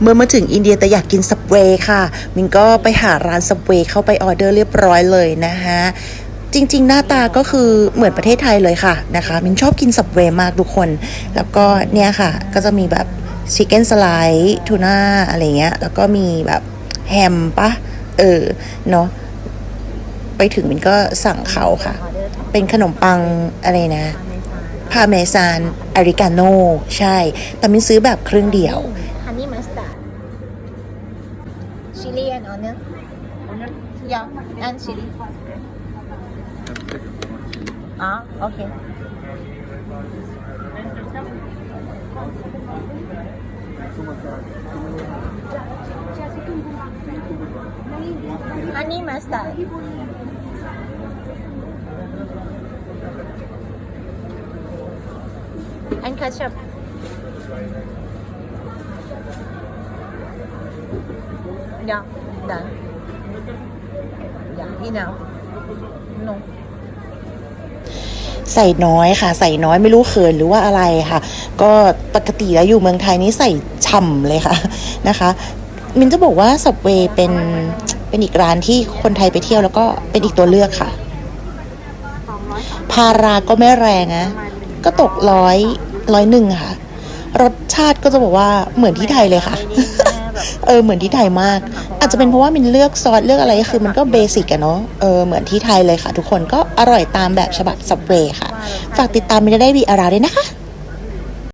เมื่อมาถึงอินเดียแต่อยากกินสับเวย์ค่ะ มินก็ไปหาร้านสับเวย์เข้าไปออเดอร์เรียบร้อยเลยนะคะจริง ๆ หน้าตาก็คือเหมือนประเทศไทยเลยค่ะนะคะ มินชอบกินสับเวย์มากทุกคน แล้วก็เนี่ยค่ะ ก็จะมีแบบชิคเก้นสไลด์ทูน่าอะไรเงี้ย แล้วก็มีแบบแฮมปะเออ เนาะไปถึงมินก็สั่งเขาค่ะ เป็นขนมปังอะไรนะพาเมซานอาริกาโนใช่ แต่มินซื้อแบบครึ่งเดียว chili and onion. Onion? Yeah, and chili. Ah, okay. Honey mustard. And ketchup. Yeah, done. Yeah, enough. No. ใส่น้อยค่ะ ใส่น้อยไม่รู้เขินหรือว่าอะไรค่ะ ก็ปกติแล้วอยู่เมืองไทยนี่ใส่ฉ่ำเลยค่ะนะคะ มินจะบอกว่าสับเวเป็นเป็นอีกร้านที่คนไทยไปเที่ยวแล้วก็เป็นอีกตัวเลือกค่ะ พาราก็ไม่แรงนะ ก็ตกร้อยร้อยหนึ่งค่ะ รสชาติก็จะบอกว่าเหมือนที่ไทยเลยค่ะ เออเหมือนที่ไทยมาก อาจจะเป็นเพราะว่ามินเลือกซอสเลือกอะไรคือมันก็เบสิกอะเนาะเออเหมือนที่ไทยเลยค่ะ ทุกคนก็อร่อยตามแบบฉบับสับเวค่ะ ฝากติดตามมินได้บีอาราด้วยนะคะ